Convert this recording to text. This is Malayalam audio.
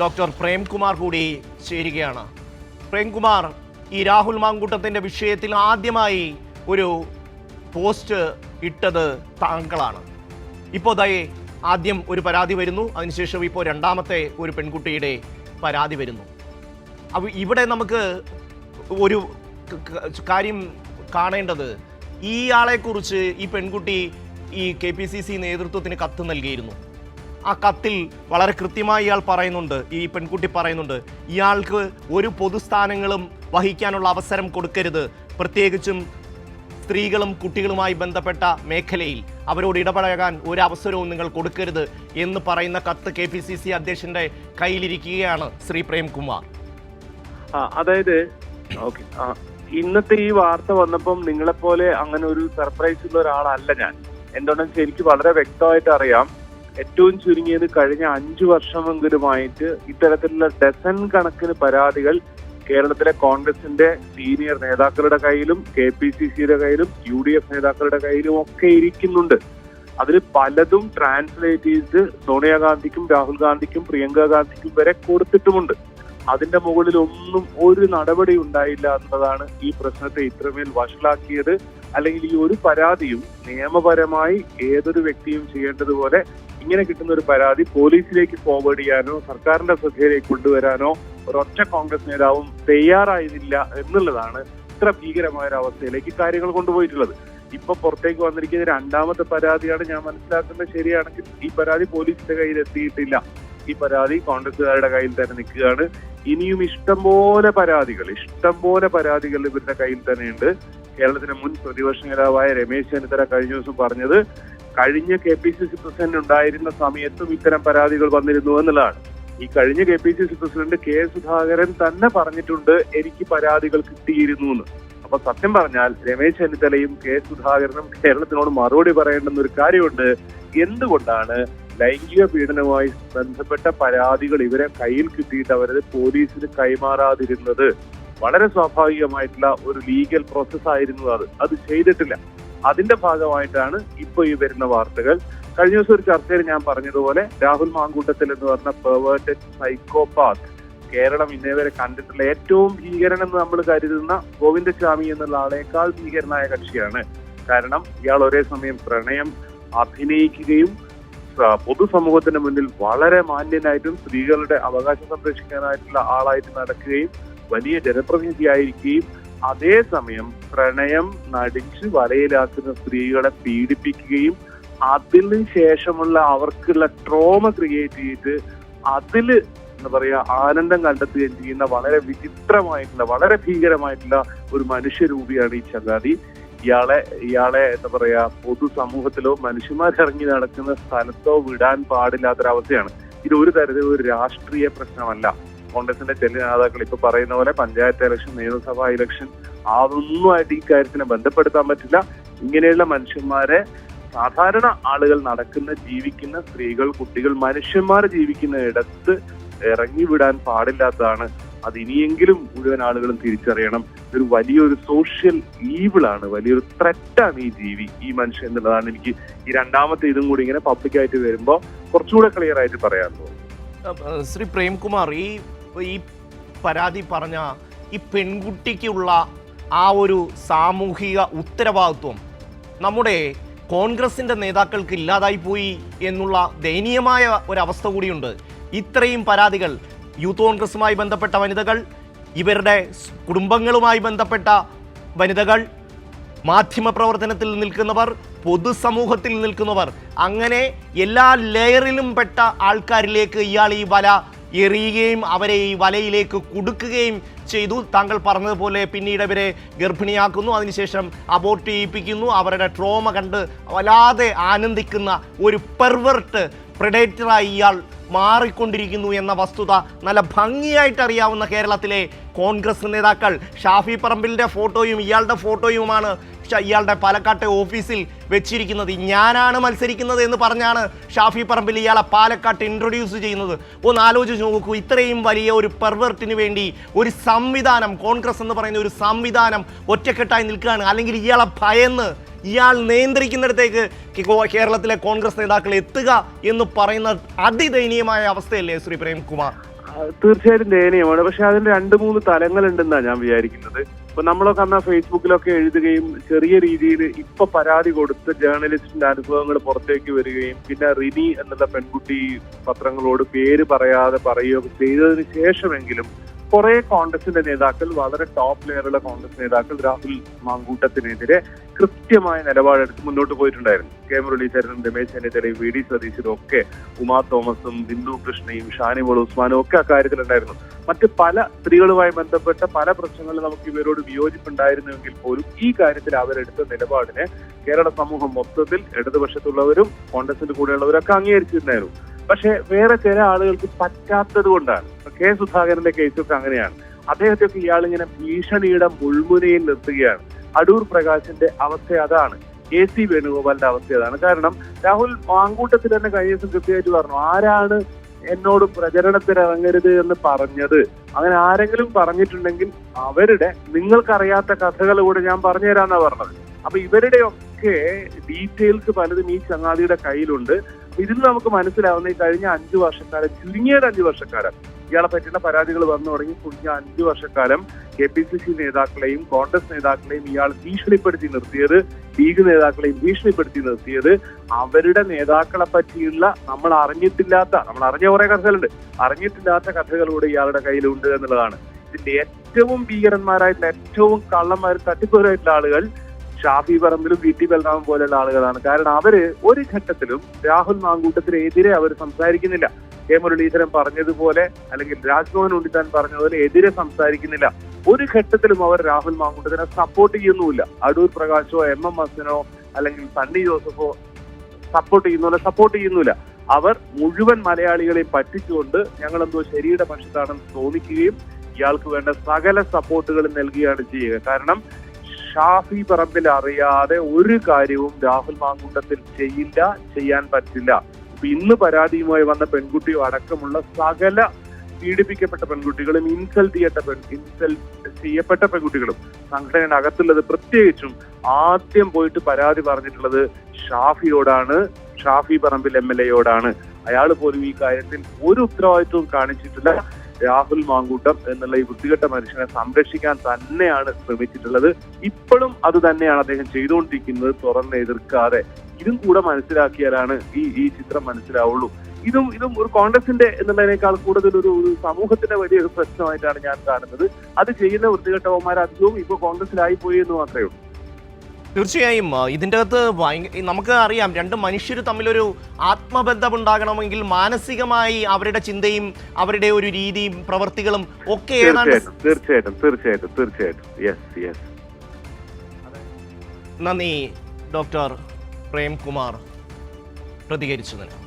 ഡോക്ടർ പ്രേംകുമാർ കൂടി ചേരുകയാണ്. പ്രേംകുമാർ ഈ രാഹുൽ മാങ്കൂട്ടത്തിന്റെ വിഷയത്തിൽ ആദ്യമായി ഒരു പോസ്റ്റ് ഇട്ടത് താങ്കളാണ്. ഇപ്പോൾ ദയേ ആദ്യം ഒരു പരാതി വരുന്നു അതിനുശേഷം ഇപ്പോൾ രണ്ടാമത്തെ ഒരു പെൺകുട്ടിയുടെ പരാതി വരുന്നു. അപ്പോൾ ഇവിടെ നമുക്ക് ഒരു കാര്യം കാണേണ്ടത് ഈ ആളെക്കുറിച്ച് ഈ പെൺകുട്ടി ഈ കെ പി സി സി നേതൃത്വത്തിന് കത്ത് നൽകിയിരുന്നു. ആ കത്തിൽ വളരെ കൃത്യമായി ഇയാൾ പറയുന്നുണ്ട് ഈ പെൺകുട്ടി പറയുന്നുണ്ട് ഇയാൾക്ക് ഒരു പൊതുസ്ഥാനങ്ങളും വഹിക്കാനുള്ള അവസരം കൊടുക്കരുത്. പ്രത്യേകിച്ചും സ്ത്രീകളും കുട്ടികളുമായി ബന്ധപ്പെട്ട മേഖലയിൽ അവരോട് ഇടപഴകാൻ ഒരു അവസരവും നിങ്ങൾ കൊടുക്കരുത് എന്ന് പറയുന്ന കത്ത് കെ പി സി സി അധ്യക്ഷന്റെ കയ്യിലിരിക്കുകയാണ് ശ്രീ പ്രേംകുമാർ. അതായത് ഇന്നത്തെ ഈ വാർത്ത വന്നപ്പം നിങ്ങളെപ്പോലെ അങ്ങനെ ഒരു സർപ്രൈസ് ഉള്ള ഒരാളല്ല ഞാൻ. എന്തുകൊണ്ടെന്ന് എനിക്ക് വളരെ വ്യക്തമായിട്ട് അറിയാം. ഏറ്റവും ചുരുങ്ങിയത് കഴിഞ്ഞ അഞ്ചു വർഷമെങ്കിലുമായിട്ട് ഇത്തരത്തിലുള്ള ഡസൻ കണക്കിന് പരാതികൾ കേരളത്തിലെ കോൺഗ്രസിന്റെ സീനിയർ നേതാക്കളുടെ കയ്യിലും കെ പി സി സിയുടെ കയ്യിലും യു ഡി എഫ് നേതാക്കളുടെ കയ്യിലും ഒക്കെ ഇരിക്കുന്നുണ്ട്. അതിൽ പലതും ട്രാൻസ്ലേറ്റ് ചെയ്ത് സോണിയാഗാന്ധിക്കും രാഹുൽ ഗാന്ധിക്കും പ്രിയങ്ക ഗാന്ധിക്കും വരെ കൊടുത്തിട്ടുമുണ്ട്. അതിന്റെ മുകളിൽ ഒന്നും ഒരു നടപടി ഉണ്ടായില്ല എന്നതാണ് ഈ പ്രശ്നത്തെ ഇത്രമേൽ വഷളാക്കിയത്. അല്ലെങ്കിൽ ഈ ഒരു പരാതിയും നിയമപരമായി ഏതൊരു വ്യക്തിയും ചെയ്യേണ്ടതുപോലെ ഇങ്ങനെ കിട്ടുന്ന ഒരു പരാതി പോലീസിലേക്ക് ഫോർവേഡ് ചെയ്യാനോ സർക്കാരിന്റെ ശ്രദ്ധയിലേക്ക് കൊണ്ടുവരാനോ ഒരൊറ്റ കോൺഗ്രസ് നേതാവും തയ്യാറായതില്ല എന്നുള്ളതാണ് ഇത്ര ഭീകരമായ ഒരു അവസ്ഥയിലേക്ക് കാര്യങ്ങൾ കൊണ്ടുപോയിട്ടുള്ളത്. ഇപ്പൊ പുറത്തേക്ക് വന്നിരിക്കുന്ന രണ്ടാമത്തെ പരാതിയാണ് ഞാൻ മനസ്സിലാക്കുന്നത് ശരിയാണെങ്കിൽ. ഈ പരാതി പോലീസിന്റെ കയ്യിൽ എത്തിയിട്ടില്ല. ഈ പരാതി കോൺഗ്രസുകാരുടെ കയ്യിൽ തന്നെ നിൽക്കുകയാണ്. ഇനിയും ഇഷ്ടംപോലെ പരാതികൾ ഇഷ്ടംപോലെ പരാതികൾ ഇവരുടെ കയ്യിൽ തന്നെയുണ്ട്. കേരളത്തിലെ മുൻ പ്രതിപക്ഷ നേതാവായ രമേശ് ചെന്നിത്തല കഴിഞ്ഞ ദിവസം പറഞ്ഞത് കഴിഞ്ഞ K P C C president ഉണ്ടായിരുന്ന സമയത്തും ഇത്തരം പരാതികൾ വന്നിരുന്നു എന്നുള്ളതാണ്. ഈ കഴിഞ്ഞ K P C C president K Sudhakaran തന്നെ പറഞ്ഞിട്ടുണ്ട് എനിക്ക് പരാതികൾ കിട്ടിയിരുന്നു എന്ന്. അപ്പൊ സത്യം പറഞ്ഞാൽ രമേശ് ചെന്നിത്തലയും കെ സുധാകരനും കേരളത്തിനോട് മറുപടി പറയേണ്ടെന്ന ഒരു കാര്യമുണ്ട്. എന്തുകൊണ്ടാണ് ലൈംഗിക പീഡനവുമായി ബന്ധപ്പെട്ട പരാതികൾ ഇവരെ കയ്യിൽ കിട്ടിയിട്ട് അവരത് പോലീസിന് കൈമാറാതിരുന്നത്? വളരെ സ്വാഭാവികമായിട്ടുള്ള ഒരു ലീഗൽ പ്രോസസ് ആയിരുന്നു അത്. അത് ചെയ്തിട്ടില്ല. അതിന്റെ ഭാഗമായിട്ടാണ് ഇപ്പൊ ഈ വരുന്ന വാർത്തകൾ. കഴിഞ്ഞ ദിവസം ഒരു ചർച്ചയിൽ ഞാൻ പറഞ്ഞതുപോലെ രാഹുൽ മാങ്കൂട്ടത്തിൽ എന്ന് പറഞ്ഞ പെർവേർട്ടഡ് സൈക്കോപാത്ത് കേരളം ഇന്നേ വരെ കണ്ടിട്ടുള്ള ഏറ്റവും ഭീകരൻ എന്ന് നമ്മൾ കരുതുന്ന ഗോവിന്ദസ്വാമി എന്നുള്ള ആളേക്കാൾ ഭീകരനായ കക്ഷിയാണ്. കാരണം ഇയാൾ ഒരേ സമയം പ്രണയം അഭിനയിക്കുകയും പൊതുസമൂഹത്തിന് മുന്നിൽ വളരെ മാന്യനായിട്ടും സ്ത്രീകളുടെ അവകാശം സംരക്ഷിക്കാനായിട്ടുള്ള ആളായിട്ട് നടക്കുകയും വലിയ ജനപ്രതിനിധിയായിരിക്കുകയും അതേസമയം പ്രണയം നടിച്ച് വലയിലാക്കുന്ന സ്ത്രീകളെ പീഡിപ്പിക്കുകയും അതിന് ശേഷമുള്ള അവർക്കുള്ള ട്രോമ ക്രിയേറ്റ് ചെയ്ത് അതിൽ എന്താ പറയാ ആനന്ദം കണ്ടെത്തുകയും ചെയ്യുന്ന വളരെ വിചിത്രമായിട്ടുള്ള വളരെ ഭീകരമായിട്ടുള്ള ഒരു മനുഷ്യരൂപിയാണ് ഈ ചങ്ങാതി. ഇയാളെ ഇയാളെ എന്താ പറയാ പൊതുസമൂഹത്തിലോ മനുഷ്യന്മാരിറങ്ങി നടക്കുന്ന സ്ഥലത്തോ വിടാൻ പാടില്ലാത്തൊരവസ്ഥയാണ്. ഇത് ഒരു തരത്തിലും ഒരു രാഷ്ട്രീയ പ്രശ്നമല്ല. കോൺഗ്രസിന്റെ ചില നേതാക്കൾ ഇപ്പൊ പറയുന്ന പോലെ പഞ്ചായത്ത് ഇലക്ഷൻ നിയമസഭാ ഇലക്ഷൻ അതൊന്നുമായിട്ട് ഈ കാര്യത്തിനെ ബന്ധപ്പെടുത്താൻ പറ്റില്ല. ഇങ്ങനെയുള്ള മനുഷ്യന്മാരെ സാധാരണ ആളുകൾ നടക്കുന്ന ജീവിക്കുന്ന സ്ത്രീകൾ കുട്ടികൾ മനുഷ്യന്മാർ ജീവിക്കുന്ന ഇടത്ത് ഇറങ്ങി വിടാൻ പാടില്ലാത്തതാണ്. അത് ഇനിയെങ്കിലും മുഴുവൻ ആളുകളും തിരിച്ചറിയണം. ഒരു വലിയൊരു സോഷ്യൽ ഈവിളാണ് വലിയൊരു ത്രെറ്റാണ് ഈ ജീവി ഈ മനുഷ്യൻ എന്നുള്ളതാണ് എനിക്ക് ഈ രണ്ടാമത്തെ ഇതും കൂടി ഇങ്ങനെ പബ്ലിക്കായിട്ട് വരുമ്പോൾ കുറച്ചുകൂടെ ക്ലിയർ ആയിട്ട് പറയാൻ തോന്നുന്നു ശ്രീ പ്രേംകുമാർ ഈ ഈ പരാതി പറഞ്ഞ ഈ പെൺകുട്ടിക്കുള്ള ആ ഒരു സാമൂഹിക ഉത്തരവാദിത്വം നമ്മുടെ കോൺഗ്രസിന്റെ നേതാക്കൾക്ക് ഇല്ലാതായി പോയി എന്നുള്ള ദയനീയമായ ഒരവസ്ഥ കൂടിയുണ്ട്. ഇത്രയും പരാതികൾ യൂത്ത് കോൺഗ്രസുമായി ബന്ധപ്പെട്ട വനിതകൾ ഇവരുടെ കുടുംബങ്ങളുമായി ബന്ധപ്പെട്ട വനിതകൾ മാധ്യമപ്രവർത്തനത്തിൽ നിൽക്കുന്നവർ പൊതുസമൂഹത്തിൽ നിൽക്കുന്നവർ അങ്ങനെ എല്ലാ ലെയറിലും പെട്ട ആൾക്കാരിലേക്ക് ഇയാൾ ഈ വല എറിയുകയും അവരെ ഈ വലയിലേക്ക് കുടുക്കുകയും ചെയ്തു. താങ്കൾ പറഞ്ഞതുപോലെ പിന്നീട് ഇവരെ ഗർഭിണിയാക്കുന്നു. അതിനുശേഷം അബോർട്ട് ചെയ്യിപ്പിക്കുന്നു. അവരുടെ ട്രോമ കണ്ട് വല്ലാതെ ആനന്ദിക്കുന്ന ഒരു പെർവെർട്ട് പ്രഡേറ്ററായി ഇയാൾ മാറിക്കൊണ്ടിരിക്കുന്നു എന്ന വസ്തുത നല്ല ഭംഗിയായിട്ട് അറിയാവുന്ന കേരളത്തിലെ കോൺഗ്രസ് നേതാക്കൾ. ഷാഫി പറമ്പിലിന്റെ ഫോട്ടോയും ഇയാളുടെ ഫോട്ടോയുമാണ് ഇയാളുടെ പാലക്കാട്ടെ ഓഫീസിൽ വെച്ചിരിക്കുന്നത്. ഞാനാണ് മത്സരിക്കുന്നത് എന്ന് പറഞ്ഞാണ് ഷാഫി പറമ്പിൽ ഇയാളെ പാലക്കാട്ട് ഇൻട്രൊഡ്യൂസ് ചെയ്യുന്നത്. ഒന്ന് ആലോചിച്ച് നോക്കൂ ഇത്രയും വലിയ ഒരു പെർവേർട്ടിന് വേണ്ടി ഒരു സംവിധാനം കോൺഗ്രസ് എന്ന് പറയുന്ന ഒരു സംവിധാനം ഒറ്റക്കെട്ടായി നിൽക്കുകയാണ്. അല്ലെങ്കിൽ ഇയാളെ ഭയന്ന് ഇയാൾ നിയന്ത്രിക്കുന്നിടത്തേക്ക് കേരളത്തിലെ കോൺഗ്രസ് നേതാക്കൾ എത്തുക എന്ന് പറയുന്ന അതിദയനീയമായ അവസ്ഥയല്ലേ ശ്രീ പ്രേംകുമാർ? തീർച്ചയായിട്ടും ദയനീയമാണ്. പക്ഷെ അതിന് രണ്ട് മൂന്ന് തലങ്ങളുണ്ടെന്നാണ് ഞാൻ വിചാരിക്കുന്നത്. ഇപ്പൊ നമ്മളൊക്കെ അന്ന് ഫേസ്ബുക്കിലൊക്കെ എഴുതുകയും ചെറിയ രീതിയിൽ ഇപ്പൊ പരാതി കൊടുത്ത് ജേർണലിസ്റ്റിന്റെ അനുഭവങ്ങൾ പുറത്തേക്ക് വരികയും പിന്നെ റിനി എന്നുള്ള പെൺകുട്ടി പത്രങ്ങളോട് പേര് പറയാതെ പറയുകയൊക്കെ ചെയ്തതിന് ശേഷമെങ്കിലും കുറെ കോൺഗ്രസിന്റെ നേതാക്കൾ വളരെ ടോപ്പ് ലെയറുള്ള കോൺഗ്രസ് നേതാക്കൾ രാഹുൽ മാങ്കൂട്ടത്തിനെതിരെ കൃത്യമായ നിലപാടെടുത്ത് മുന്നോട്ട് പോയിട്ടുണ്ടായിരുന്നു. കെ മുരളീധരനും രമേശ് ചെന്നിത്തലയും വി ഡി സതീശനും ഒക്കെ ഉമാ തോമസും ബിന്ദു കൃഷ്ണയും ഷാനിമോൾ ഉസ്മാനും ഒക്കെ അക്കാര്യത്തിലുണ്ടായിരുന്നു. മറ്റ് പല സ്ത്രീകളുമായി ബന്ധപ്പെട്ട പല പ്രശ്നങ്ങളിൽ നമുക്ക് ഇവരോട് വിയോജിപ്പുണ്ടായിരുന്നുവെങ്കിൽ പോലും ഈ കാര്യത്തിൽ അവരെടുത്ത നിലപാടിനെ കേരള സമൂഹം മൊത്തത്തിൽ ഇടതുപക്ഷത്തുള്ളവരും കോൺഗ്രസിന്റെ കൂടെയുള്ളവരൊക്കെ അംഗീകരിച്ചിരുന്നായിരുന്നു. പക്ഷെ വേറെ ചില ആളുകൾക്ക് പറ്റാത്തത് കൊണ്ടാണ്. കെ സുധാകരന്റെ കേസൊക്കെ അങ്ങനെയാണ്. അദ്ദേഹത്തെയൊക്കെ ഇയാൾ ഇങ്ങനെ ഭീഷണിയുടെ മുൾമുനയിൽ നിർത്തുകയാണ്. അടൂർ പ്രകാശിന്റെ അവസ്ഥ അതാണ്. എ സി വേണുഗോപാലിന്റെ അവസ്ഥ അതാണ്. കാരണം രാഹുൽ മാങ്കൂട്ടത്തിൽ തന്നെ കഴിഞ്ഞ ദിവസം കൃത്യമായിട്ട് പറഞ്ഞു ആരാണ് എന്നോട് പ്രചരണത്തിന് ഇറങ്ങരുത് എന്ന് പറഞ്ഞത്? അങ്ങനെ ആരെങ്കിലും പറഞ്ഞിട്ടുണ്ടെങ്കിൽ അവരുടെ നിങ്ങൾക്കറിയാത്ത കഥകൾ കൂടെ ഞാൻ പറഞ്ഞുതരാന്നാ പറഞ്ഞത്. അപ്പൊ ഇവരുടെയൊക്കെ ഡീറ്റെയിൽസ് പലതും ഈ ചങ്ങാതിയുടെ കയ്യിലുണ്ട്. ഇതിൽ നമുക്ക് മനസ്സിലാവുന്ന ഈ കഴിഞ്ഞ അഞ്ചു വർഷക്കാലം ചുരുങ്ങിയത് അഞ്ചു വർഷക്കാലം. ഇയാളെ പറ്റുന്ന പരാതികൾ വന്നു തുടങ്ങി കഴിഞ്ഞ അഞ്ചു വർഷക്കാലം കെ പി സി സി നേതാക്കളെയും കോൺഗ്രസ് നേതാക്കളെയും ഇയാൾ ഭീഷണിപ്പെടുത്തി നിർത്തിയത് ലീഗ് നേതാക്കളെയും ഭീഷണിപ്പെടുത്തി നിർത്തിയത് അവരുടെ നേതാക്കളെ പറ്റിയുള്ള നമ്മൾ അറിഞ്ഞിട്ടില്ലാത്ത നമ്മൾ അറിഞ്ഞ കുറെ കഥകളുണ്ട്. അറിഞ്ഞിട്ടില്ലാത്ത കഥകളൂടെ ഇയാളുടെ കയ്യിലുണ്ട് എന്നുള്ളതാണ്. ഇതിന്റെ ഏറ്റവും ഭീകരന്മാരായിട്ടുള്ള ഏറ്റവും കള്ളന്മാർ തട്ടിപ്പേരായിട്ടുള്ള ആളുകൾ ഷാഫി പറമ്പിലും വി ടി ബലറാമും പോലെയുള്ള ആളുകളാണ്. കാരണം അവർ ഒരു ഘട്ടത്തിലും രാഹുൽ മാങ്കൂട്ടത്തിനെതിരെ അവർ സംസാരിക്കുന്നില്ല. കെ മുരളീധരൻ പറഞ്ഞതുപോലെ അല്ലെങ്കിൽ രാജ്മോഹൻ ഉണ്ണിത്താൻ പറഞ്ഞതുപോലെ എതിരെ സംസാരിക്കുന്നില്ല. ഒരു ഘട്ടത്തിലും അവർ രാഹുൽ മാങ്കൂട്ടത്തിനെ സപ്പോർട്ട് ചെയ്യുന്നുമില്ല. അടൂർ പ്രകാശോ എം എം ഹസനോ അല്ലെങ്കിൽ സണ്ണി ജോസഫോ സപ്പോർട്ട് ചെയ്യുന്നില്ല സപ്പോർട്ട് ചെയ്യുന്നില്ല അവർ മുഴുവൻ മലയാളികളെ പറ്റിച്ചുകൊണ്ട് ഞങ്ങൾ എന്തോ ശരിയുടെ പക്ഷത്താണെന്ന് തോന്നിക്കുകയും ഇയാൾക്ക് വേണ്ട സകല സപ്പോർട്ടുകളും നൽകുകയാണ് ചെയ്യുക. കാരണം ഷാഫി പറമ്പിൽ അറിയാതെ ഒരു കാര്യവും രാഹുൽ മാങ്കുണ്ടത്തിൽ ചെയ്യില്ല ചെയ്യാൻ പറ്റില്ല. ഇന്ന് പരാതിയുമായി വന്ന പെൺകുട്ടിയും അടക്കമുള്ള സകല പീഡിപ്പിക്കപ്പെട്ട പെൺകുട്ടികളും ഇൻസൾട്ട് ചെയ്യപ്പെട്ട പെൺ ഇൻസൾട്ട് ചെയ്യപ്പെട്ട പെൺകുട്ടികളും സംഘടനയുടെ അകത്തുള്ളത് പ്രത്യേകിച്ചും ആദ്യം പോയിട്ട് പരാതി പറഞ്ഞിട്ടുള്ളത് ഷാഫിയോടാണ് ഷാഫി പറമ്പിൽ എം എൽ എയോടാണ്. അയാൾ പോലും ഈ കാര്യത്തിൽ ഒരു ഉത്തരവാദിത്വവും കാണിച്ചിട്ടില്ല. രാഹുൽ മാങ്കൂട്ടം എന്നുള്ള ഈ വൃത്തികെട്ട മനുഷ്യനെ സംരക്ഷിക്കാൻ തന്നെയാണ് ശ്രമിച്ചിട്ടുള്ളത്. ഇപ്പോഴും അത് തന്നെയാണ് അദ്ദേഹം ചെയ്തുകൊണ്ടിരിക്കുന്നത് തുറന്ന് എതിർക്കാതെ. ഇതും കൂടെ മനസ്സിലാക്കിയാലാണ് ഈ ഈ ചിത്രം മനസ്സിലാവുള്ളൂ. ഇതും ഇതും ഒരു കോൺഗ്രസിന്റെ എന്നുള്ളതിനേക്കാൾ കൂടുതൽ ഒരു സമൂഹത്തിന്റെ വലിയൊരു പ്രശ്നമായിട്ടാണ് ഞാൻ കാണുന്നത്. അത് ചെയ്യുന്ന വൃത്തികെട്ടവന്മാർ അധികവും ഇപ്പൊ കോൺഗ്രസിലായി പോയി എന്ന് മാത്രമേ ഉള്ളൂ. തീർച്ചയായും ഇതിന്റെ അകത്ത് നമുക്ക് അറിയാം രണ്ട് മനുഷ്യർ തമ്മിലൊരു ആത്മബന്ധം ഉണ്ടാകണമെങ്കിൽ മാനസികമായി അവരുടെ ചിന്തയും അവരുടെ ഒരു രീതിയും പ്രവൃത്തികളും ഒക്കെ ഏതാണ്ട് തീർച്ചയായിട്ടും തീർച്ചയായിട്ടും തീർച്ചയായിട്ടും യെസ് യെസ് നന്ദി ഡോക്ടർ പ്രേംകുമാർ പ്രതികരിച്ചതിന്.